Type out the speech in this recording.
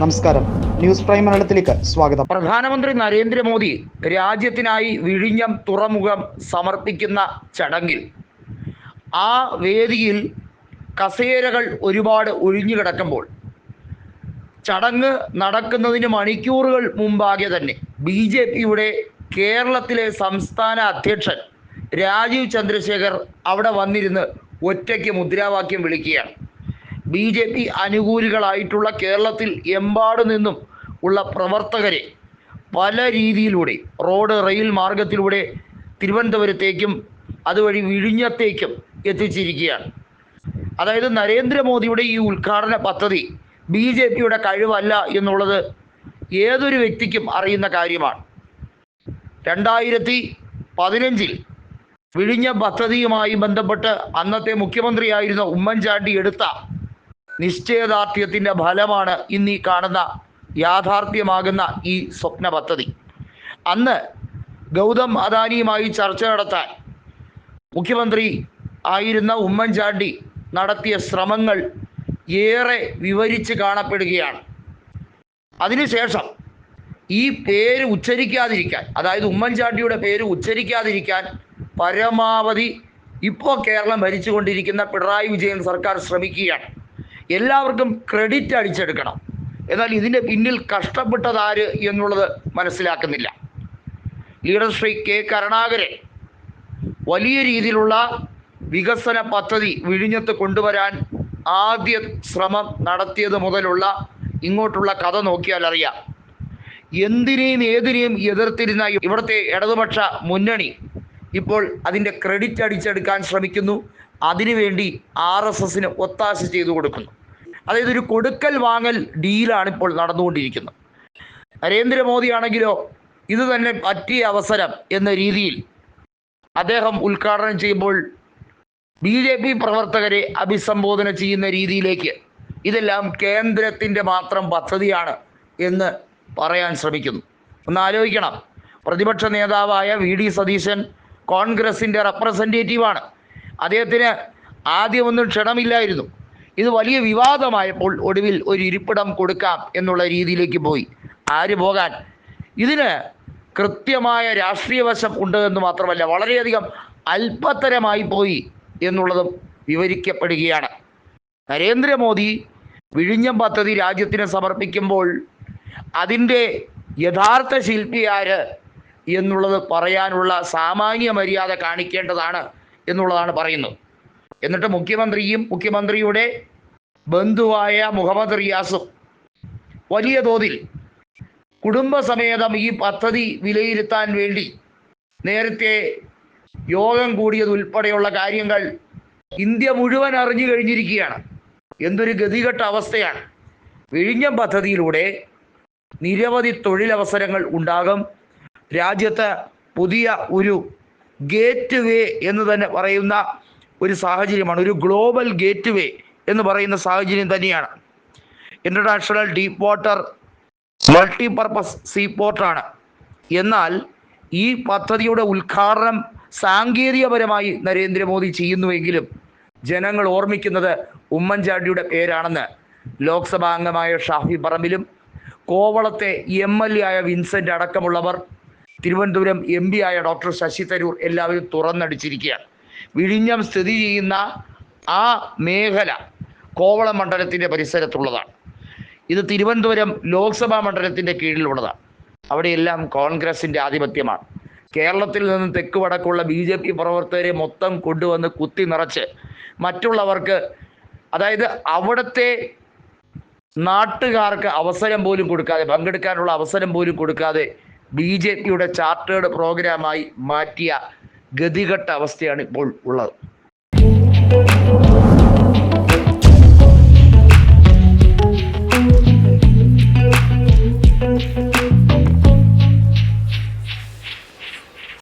നമസ്കാരം. News prime മലയാളത്തിലേക്ക് സ്വാഗതം. പ്രധാനമന്ത്രി നരേന്ദ്രമോദി രാജ്യത്തിനായി വിഴിഞ്ഞം തുറമുഖം സമർപ്പിക്കുന്ന ചടങ്ങിൽ ആ വേദിയിൽ കസേരകൾ ഒരുപാട് ഒഴിഞ്ഞു കിടക്കുമ്പോൾ ചടങ്ങ് നടക്കുന്നതിന് മണിക്കൂറുകൾ മുമ്പാകെ തന്നെ ബി ജെ പിയുടെ കേരളത്തിലെ സംസ്ഥാന അധ്യക്ഷൻ രാജീവ് ചന്ദ്രശേഖർ അവിടെ വന്നിരുന്ന് ഒറ്റയ്ക്ക് മുദ്രാവാക്യം വിളിക്കുകയാണ്. ബി ജെ പി അനുകൂലികളായിട്ടുള്ള കേരളത്തിൽ എമ്പാട് നിന്നും ഉള്ള പ്രവർത്തകരെ പല രീതിയിലൂടെ റോഡ് റെയിൽ മാർഗത്തിലൂടെ തിരുവനന്തപുരത്തേക്കും അതുവഴി വിഴിഞ്ഞത്തേക്കും എത്തിച്ചിരിക്കുകയാണ്. അതായത് നരേന്ദ്രമോദിയുടെ ഈ ഉദ്ഘാടന പദ്ധതി ബി ജെ പിയുടെ കഴിവല്ല എന്നുള്ളത് ഏതൊരു വ്യക്തിക്കും അറിയുന്ന കാര്യമാണ്. രണ്ടായിരത്തി പതിനഞ്ചിൽ വിഴിഞ്ഞ പദ്ധതിയുമായി ബന്ധപ്പെട്ട് അന്നത്തെ മുഖ്യമന്ത്രിയായിരുന്ന ഉമ്മൻചാണ്ടി എടുത്ത നിശ്ചയദാർഢ്യത്തിന്റെ ഫലമാണ് ഇന്ന് കാണുന്ന യാഥാർത്ഥ്യമാകുന്ന ഈ സ്വപ്ന പദ്ധതി. അന്ന് ഗൗതം അദാനിയുമായി ചർച്ച നടത്താൻ മുഖ്യമന്ത്രി ആയിരുന്ന ഉമ്മൻചാണ്ടി നടത്തിയ ശ്രമങ്ങൾ ഏറെ വിവരിച്ച് കാണപ്പെടുകയാണ്. അതിനുശേഷം ഈ പേര് ഉച്ചരിക്കാതിരിക്കാൻ അതായത് ഉമ്മൻചാണ്ടിയുടെ പേര് ഉച്ചരിക്കാതിരിക്കാൻ പരമാവധി ഇപ്പോൾ കേരളം ഭരിച്ചുകൊണ്ടിരിക്കുന്ന പിണറായി വിജയൻ സർക്കാർ ശ്രമിക്കുകയാണ്. എല്ലാവർക്കും ക്രെഡിറ്റ് അടിച്ചെടുക്കണം. എന്നാൽ ഇതിന്റെ പിന്നിൽ കഷ്ടപ്പെട്ടതാര് എന്നുള്ളത് മനസ്സിലാക്കുന്നില്ല. ലീഡർ ശ്രീ കെ കരുണാകരൻ വലിയ രീതിയിലുള്ള വികസന പദ്ധതി വിഴിഞ്ഞത്ത് കൊണ്ടുവരാൻ ആദ്യ ശ്രമം നടത്തിയത് മുതലുള്ള ഇങ്ങോട്ടുള്ള കഥ നോക്കിയാൽ അറിയാം. എന്തിനേയും ഏതിനേയും എതിർത്തിരുന്ന ഇവിടുത്തെ ഇടതുപക്ഷ മുന്നണി ഇപ്പോൾ അതിന്റെ ക്രെഡിറ്റ് അടിച്ചെടുക്കാൻ ശ്രമിക്കുന്നു. അതിനുവേണ്ടി ആർ എസ് എസിന് ഒത്താശ ചെയ്തു കൊടുക്കുന്നു. അതായത് ഒരു കൊടുക്കൽ വാങ്ങൽ ഡീലാണ് ഇപ്പോൾ നടന്നുകൊണ്ടിരിക്കുന്നത്. നരേന്ദ്രമോദി ആണെങ്കിലോ ഇത് തന്നെ പറ്റിയ അവസരം എന്ന രീതിയിൽ അദ്ദേഹം ഉദ്ഘാടനം ചെയ്യുമ്പോൾ ബി ജെ പി പ്രവർത്തകരെ അഭിസംബോധന ചെയ്യുന്ന രീതിയിലേക്ക് ഇതെല്ലാം കേന്ദ്രത്തിന്റെ മാത്രം പദ്ധതിയാണ് എന്ന് പറയാൻ ശ്രമിക്കുന്നു. ഒന്ന് ആലോചിക്കണം. പ്രതിപക്ഷ നേതാവായ വി ഡി സതീശൻ കോൺഗ്രസിന്റെ റെപ്രസെന്റേറ്റീവാണ് അദ്ദേഹത്തിന് ആദ്യമൊന്നും ക്ഷണമില്ലായിരുന്നു. ഇത് വലിയ വിവാദമായപ്പോൾ ഒടുവിൽ ഒരു ഇരിപ്പിടം കൊടുക്കാം എന്നുള്ള രീതിയിലേക്ക് പോയി. ആര് പോകാൻ? ഇതിന് കൃത്യമായ രാഷ്ട്രീയവശം ഉണ്ട് എന്ന് മാത്രമല്ല വളരെയധികം അല്പത്തരമായി പോയി എന്നുള്ളതും വിവരിക്കപ്പെടുകയാണ്. നരേന്ദ്രമോദി വിഴിഞ്ഞം പദ്ധതി രാജ്യത്തിന് സമർപ്പിക്കുമ്പോൾ അതിന്റെ യഥാർത്ഥ ശില്പി എന്നുള്ളത് പറയാനുള്ള സാമാന്യ മര്യാദ കാണിക്കേണ്ടതാണ് എന്നുള്ളതാണ് പറയുന്നത്. എന്നിട്ട് മുഖ്യമന്ത്രിയും മുഖ്യമന്ത്രിയുടെ ബന്ധുവായ മുഹമ്മദ് റിയാസും വലിയ തോതിൽ കുടുംബസമേതം ഈ പദ്ധതി വിലയിരുത്താൻ വേണ്ടി നേരത്തെ യോഗം കൂടിയത് ഉൾപ്പെടെയുള്ള കാര്യങ്ങൾ ഇന്ത്യ മുഴുവൻ അറിഞ്ഞു കഴിഞ്ഞിരിക്കുകയാണ്. എന്തൊരു ഗതികെട്ട അവസ്ഥയാണ്. വിഴിഞ്ഞം പദ്ധതിയിലൂടെ നിരവധി തൊഴിലവസരങ്ങൾ ഉണ്ടാകും. രാജ്യത്ത് പുതിയ ഒരു ഗേറ്റ് വേ എന്ന് തന്നെ പറയുന്ന ഒരു സാഹചര്യമാണ് ഒരു ഗ്ലോബൽ ഗേറ്റ് വേ എന്ന് പറയുന്ന സാഹചര്യം തന്നെയാണ്. ഇന്റർനാഷണൽ ഡീപ്പ് വാട്ടർ മൾട്ടിപർപ്പസ് സീപോർട്ടാണ്. എന്നാൽ ഈ പദ്ധതിയുടെ ഉദ്ഘാടനം സാങ്കേതികപരമായി നരേന്ദ്രമോദി ചെയ്യുന്നുവെങ്കിലും ജനങ്ങൾ ഓർമ്മിക്കുന്നത് ഉമ്മൻചാണ്ടിയുടെ പേരാണെന്ന്. ലോക്സഭാ അംഗമായ ഷാഫി പറമ്പിലും കോവളത്തെ എം എൽ എ ആയ വിൻസെന്റ് അടക്കമുള്ളവർ തിരുവനന്തപുരം എം പി ആയ ഡോക്ടർ ശശി തരൂർ എല്ലാവരും തുറന്നടിച്ചിരിക്കുകയാണ്. വിഴിഞ്ഞം സ്ഥിതി ചെയ്യുന്ന ആ മേഖല കോവളം മണ്ഡലത്തിന്റെ പരിസരത്തുള്ളതാണ്. ഇത് തിരുവനന്തപുരം ലോക്സഭാ മണ്ഡലത്തിന്റെ കീഴിലുള്ളതാണ്. അവിടെയെല്ലാം കോൺഗ്രസിന്റെ ആധിപത്യമാണ്. കേരളത്തിൽ നിന്ന് തെക്ക് വടക്കുള്ള ബി ജെ പി പ്രവർത്തകരെ മൊത്തം കൊണ്ടുവന്ന് കുത്തി നിറച്ച് മറ്റുള്ളവർക്ക് അതായത് അവിടുത്തെ നാട്ടുകാർക്ക് അവസരം പോലും കൊടുക്കാതെ പങ്കെടുക്കാനുള്ള അവസരം പോലും കൊടുക്കാതെ ബി ജെ പിയുടെ ചാർട്ടേഡ് പ്രോഗ്രാമായി മാറ്റിയ ഗതികെട്ട അവസ്ഥയാണ് ഇപ്പോൾ ഉള്ളത്.